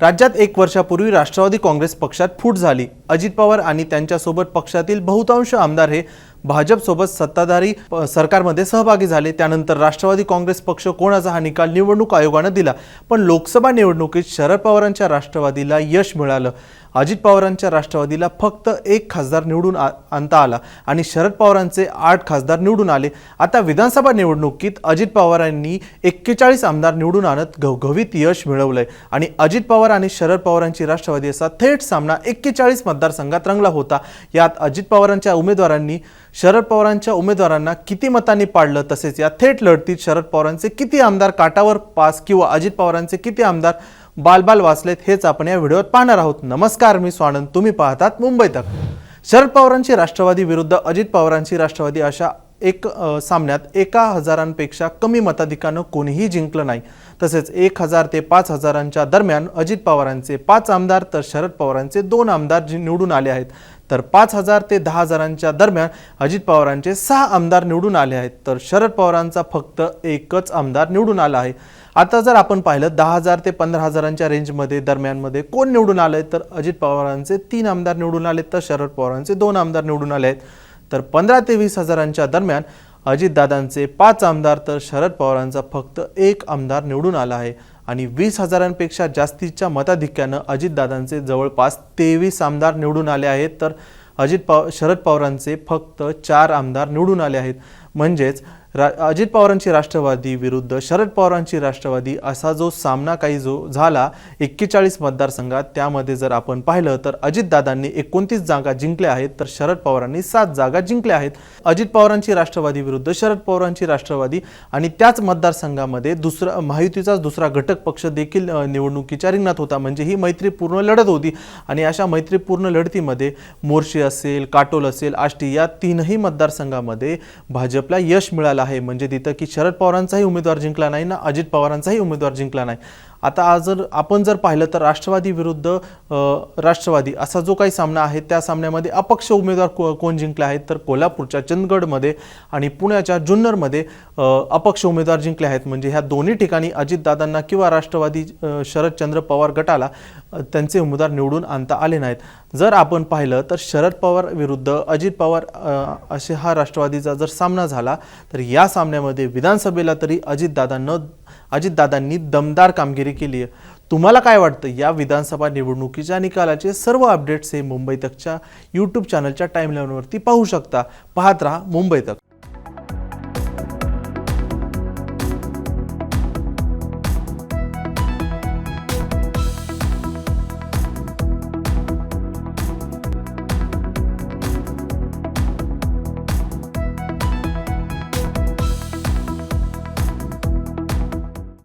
राज्यात एक वर्षापूर्वी राष्ट्रवादी काँग्रेस पक्षात फूट झाली. अजित पवार आणि त्यांच्यासोबत पक्षातील बहुतांश आमदार हे भाजपसोबत सत्ताधारी सरकारमध्ये सहभागी झाले. त्यानंतर राष्ट्रवादी काँग्रेस पक्ष कोणाचा हा निकाल निवडणूक आयोगानं दिला. पण लोकसभा निवडणुकीत शरद पवारांच्या राष्ट्रवादीला यश मिळालं. अजित पवारांच्या राष्ट्रवादीला फक्त एक खासदार निवडून आ- आणता आला आणि शरद पवारांचे आठ खासदार निवडून आले. आता विधानसभा निवडणुकीत अजित पवारांनी एक्केचाळीस आमदार निवडून आणत घवघवीत यश मिळवलंय. आणि अजित पवार आणि शरद पवारांची राष्ट्रवादी असा थेट सामना एक्केचाळीस मतदारसंघात रंगला होता. यात अजित पवारांच्या उमेदवारांनी शरद पवारांच्या उमेदवारांना किती मतांनी पाडलं तसेच या थेट लढतीत शरद पवारांचे किती आमदार काटावर पास किंवा अजित पवारांचे किती आमदार बालबाल वाचलेत हेच आपण या व्हिडिओत पाहणार आहोत. नमस्कार मी स्वानंद. तुम्ही पाहतात मुंबई तक. शरद पवारांची राष्ट्रवादी विरुद्ध अजित पवारांची राष्ट्रवादी अशा एक सामन्यात एका हजारांपेक्षा कमी मताधिकानं कोणीही जिंकलं नाही. तसेच एक हजार ते पाच हजारांच्या दरम्यान अजित पवारांचे पाच आमदार तर शरद पवारांचे दोन आमदार जी निवडून आले आहेत. तर पाच हजार ते दहा हजारांच्या दरम्यान अजित पवारांचे सहा आमदार निवडून आले आहेत. तर शरद पवारांचा फक्त एकच आमदार निवडून आला आहे. आता जर आपण पाहिलं दहा हजार ते पंधरा हजारांच्या रेंजमध्ये दरम्यानमध्ये कोण निवडून आलंय? तर अजित पवारांचे तीन आमदार निवडून आले तर शरद पवारांचे दोन आमदार निवडून आले आहेत. तर पंधरा ते वीस हजारांच्या दरम्यान अजितदादांचे पाच आमदार तर शरद पवारांचा फक्त एक आमदार निवडून आला आहे. आणि वीस हजारांपेक्षा जास्तीच्या मताधिक्यानं अजितदादांचे जवळपास तेवीस आमदार निवडून आले आहेत. तर अजित पव शरद पवारांचे फक्त चार आमदार निवडून आले आहेत. म्हणजेच रा अजित पवारांची राष्ट्रवादी विरुद्ध शरद पवारांची राष्ट्रवादी असा जो सामना काही जो झाला एक्केचाळीस मतदारसंघात त्यामध्ये जर आपण पाहिलं तर अजितदादांनी एकोणतीस जागा जिंकल्या आहेत तर शरद पवारांनी सात जागा जिंकल्या आहेत. अजित पवारांची राष्ट्रवादी विरुद्ध शरद पवारांची राष्ट्रवादी आणि त्याच मतदारसंघामध्ये दुसरा महायुतीचाच दुसरा घटक पक्ष देखील निवडणुकीच्या रिंगणात होता. म्हणजे ही मैत्रीपूर्ण लढत होती आणि अशा मैत्रीपूर्ण लढतीमध्ये मोर्शी असेल काटोल असेल आष्टी या तीनही मतदारसंघामध्ये भाजप भाजपला यश मिळालं आहे. म्हणजे तिथं की शरद पवारांचाही उमेदवार जिंकला नाही ना अजित पवारांचाही उमेदवार जिंकला नाही. आता आज जर आपण जर पाहिलं तर राष्ट्रवादी विरुद्ध राष्ट्रवादी असा जो काही सामना आहे त्या सामन्यामध्ये अपक्ष उमेदवार को कोण जिंकले आहेत तर कोल्हापूरच्या चंदगडमध्ये आणि पुण्याच्या जुन्नरमध्ये अपक्ष उमेदवार जिंकले आहेत. म्हणजे ह्या दोन्ही ठिकाणी अजितदादांना किंवा राष्ट्रवादी शरदचंद्र पवार गटाला त्यांचे उमेदवार निवडून आणता आले नाहीत. जर आपण पाहिलं तर शरद पवार विरुद्ध अजित पवार असे हा राष्ट्रवादीचा जर सामना झाला तर या सामन्यामध्ये विधानसभेला तरी अजितदादांना अजितदादांनी दमदार कामगिरी केली आहे. तुम्हाला काय वाटतं? या विधानसभा निवडणुकीच्या निकालाचे सर्व अपडेट्स हे मुंबई तकच्या यूट्यूब चॅनलच्या टाईमलाईनवरती पाहू शकता. पाहत राहा मुंबई तक.